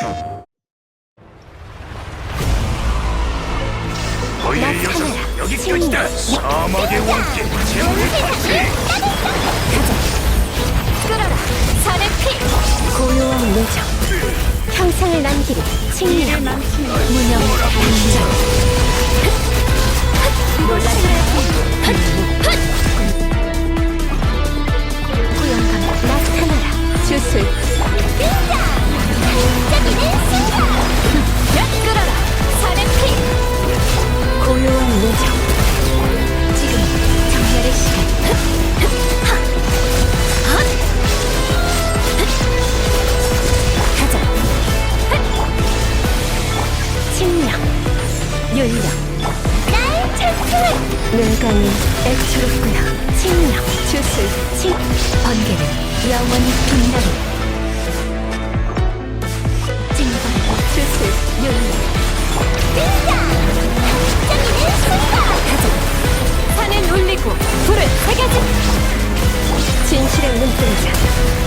녀석 참아라. 여기까지다. 사막의 왕께 재물을 받지. 끌어라. 산의 피. 고요한 내정. 평생을 남기리. 칭령 무념. 인정 고용감 나타나라. 주술 침략, 윤력. 날 찬송해. 늙은이 애처롭구나. 침략, 주술, 침. 번개는 영원히 빛나리. 징벌, 주술, 윤력. 가자. 산을 울리고 불을 새겨지. 진실의 눈동자.